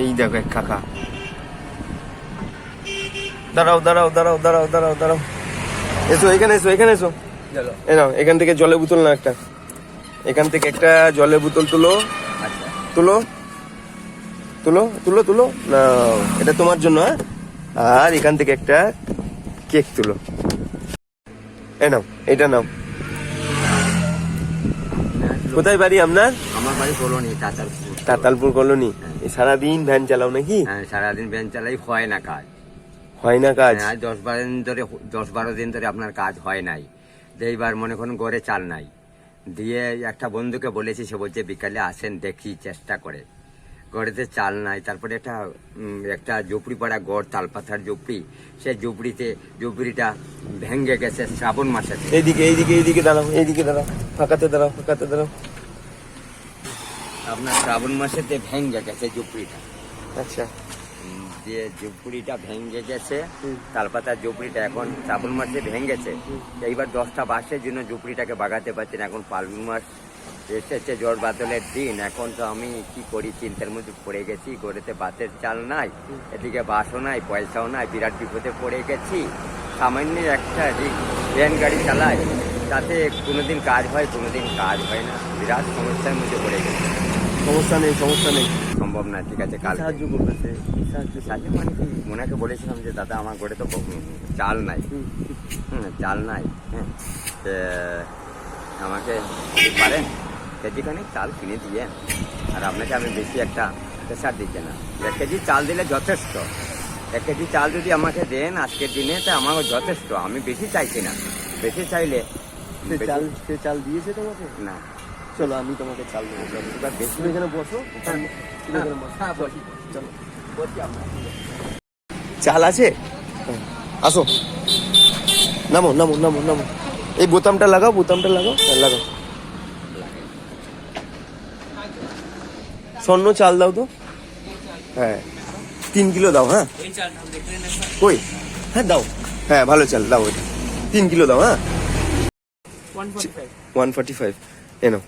এই দেখো এক কাকা। দাঁড়াও দাঁড়াও দাঁড়াও দাঁড়াও দাঁড়াও দাঁড়াও। এসো এখানে এসো এখানে এসো। এ নাও এখান থেকে জলের বোতল না একটা। এখান থেকে একটা জলের বোতল তুলো। আচ্ছা। তুলো। তুলো তুলো তুলো। না এটা তোমার জন্য হ্যাঁ? আর এখান থেকে একটা কেক তুলো। এ নাও এটা নাও। কোথায় বাড়ি আপনার? আমার বাড়ি কলোনি তাতারপুর তাতালপুর কলোনি। সারাদিন ভ্যান চালাও নাকি? হ্যাঁ সারাদিন ভ্যান চালাই হয় না কাজ। হয় না কাজ? হ্যাঁ, দশ বারো দিন ধরে দশ বারো দিন ধরে আপনার কাজ হয় নাই। এইবার মনে করুন গড়ে চাল নাই। দিয়ে একটা বন্ধুকে বলেছি সে বলছে বিকালে আসেন দেখি চেষ্টা করে। গড়েতে চাল নাই। তারপরে একটা একটা ঝুপড়ি পাড়া গড় তালপাথার ঝুপড়ি। সে ঝুপড়িতে ঝুপড়িটা ভেঙে গেছে শ্রাবণ মাসে এইদিকে এইদিকে এইদিকে দাঁড়াও এইদিকে দাঁড়াও ফাঁকাতে দাঁড়াও ফাঁকাতে দাঁড়াও। আপনার শ্রাবণ মাসেতে ভেঙে গেছে ঝুপড়িটা। আচ্ছা। যে ঝুপড়িটা ভেঙে গেছে তালপাতার ঝুপড়িটা এখন শ্রাবণ মাসে ভেঙেছে। এইবার দশটা বাসের জন্য ঝুপড়িটাকে বাগাতে পারছি না। এখন ফাল্গুন মাস এসেছে জ্বর বাদলের দিন। এখন তো আমি কি করি? চিন্তার মধ্যে পড়ে গেছি। গড়েতে বাসের চাল নাই এদিকে বাসও নাই পয়সাও নাই বিরাট বিপদে পড়ে গেছি। সামান্য একটা ট্রেন গাড়ি চালাই তাতে কোনোদিন কাজ হয় কোনোদিন কাজ হয় না। বিরাট সমস্যার মধ্যে পড়ে গেছি। সমস্যা নেই সমস্যা নেই। সম্ভব না ঠিক আছে কাল সাহায্য করবে সে সাহায্য সাথে মানে কি? ওনাকে বলেছিলাম যে দাদা আমার ঘরে তো চাল নাই। হুম, চাল নাই হ্যাঁ তে আমাকে পারেন? কেজিখানে চাল কিনে দিয়ে আর আপনাকে আমি বেশি একটা প্রেশার দিচ্ছি না। এক কেজি চাল দিলে যথেষ্ট। এক কেজি চাল যদি আমাকে দেন আজকের দিনে তো আমাকে যথেষ্ট। আমি বেশি চাইছি না। বেশি চাইলে সে চাল সে চাল দিয়েছে তোমাকে? না। চলো আমি তোমাকে চাল দেবো। চলো। এবার বেশি এখানে বসো এখানে বসো। হ্যাঁ চলো চাল আছে? হ্যাঁ, আসো। নামো নামো নামো নামো। এই বোতামটা লাগাও বোতামটা লাগাও হ্যাঁ, লাগাও। স্বর্ণ চাল দাও তো। হ্যাঁ তিন কিলো দাও হ্যাঁ। কই? হ্যাঁ দাও। হ্যাঁ ভালো চাল দাও ওইটা তিন কিলো দাও হ্যাঁ। ওয়ান ফর্টি ফাইভ এনো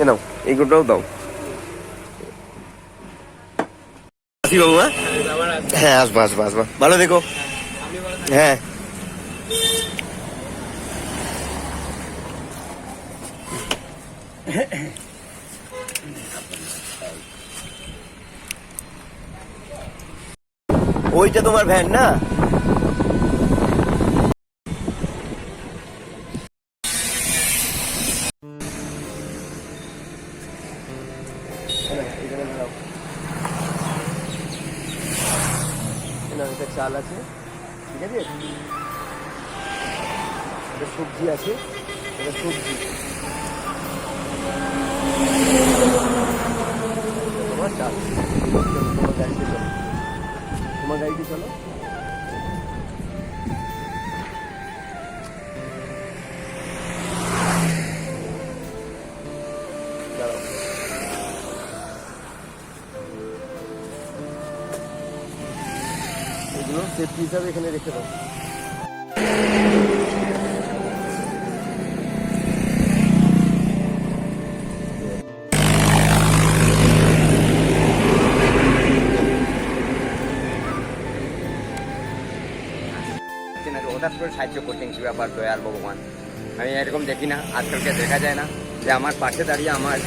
এ নাও এইগুলোটাও দাও। আসি বাবু হ্যাঁ আসব আসব আসব। ভালো দেখো হ্যাঁ। ওইটা তোমার ভ্যান না? এটা চাল আছে ঠিক আছে এটা সবজি আছে এটা সবজি তোমার চাল তোমার গাড়িতে চলো তোমার গাড়িতে চলো এগুলো সেফটি হিসাবে এখানে রেখে না হঠাৎ করে সাহায্য করতেন কি ব্যাপার, দয়াল ভগবান? আমি এরকম দেখি না, আজকালকে দেখা যায় না যে আমার পাশে দাঁড়িয়ে আমার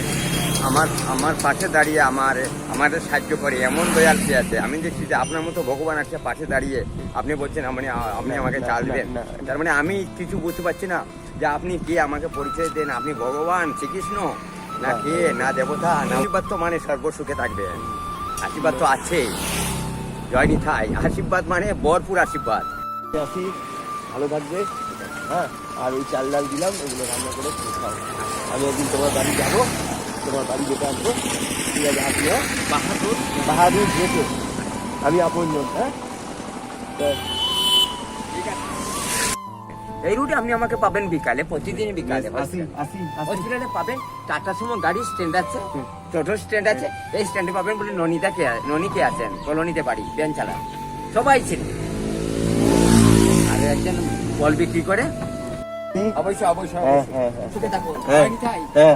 আমার আমার পাশে দাঁড়িয়ে আমার আমাদের সাহায্য করে এমন দয়াল কে আছে। আমি দেখছি যে আপনার মতো ভগবান আছে পাশে দাঁড়িয়ে। আপনি বলছেন মানে আ- আপনি আমাকে চাল না, দিবেন। না। তার মানে আমি কিছু বুঝতে পারছি না যে আপনি কে আমাকে পরিচয় দেন। আপনি ভগবান শ্রীকৃষ্ণ না। কে না দেবতা না আশীর্বাদ তো মানে সর্বসুখে থাকবে। আশীর্বাদ তো আছে। জয়নি থাই আশীর্বাদ মানে ভরপুর আশীর্বাদ। আসি ভালো থাকবে। হ্যাঁ আর ওই চাল ডাল দিলাম ওগুলো রান্না করে খাও। আমি একদিন তোমার বাড়ি যাব। তোমার বাড়ি যেতে আসব। ঠিক আছে হ্যাঁ বাহাদুর। বাহাদুর যেতে। আমি আপন হ্যাঁ? এই রুটে আপনি আমাকে পাবেন বিকালে প্রতিদিন বিকালে। হসপিটালে পাবেন টাটা সুমো গাড়ি স্ট্যান্ড আছে। টোটো স্ট্যান্ড আছে। এই স্ট্যান্ডে পাবেন বলে ননিদা কে ননি কে আছেন কলোনিতে বাড়ি ভ্যান চালা। সবাই ছিল। আর একজন ফল বিক্রি করে অবশ্যই অবশ্যই হ্যাঁ। হ্যাঁ হ্যাঁ। হ্যাঁ, হ্যাঁ।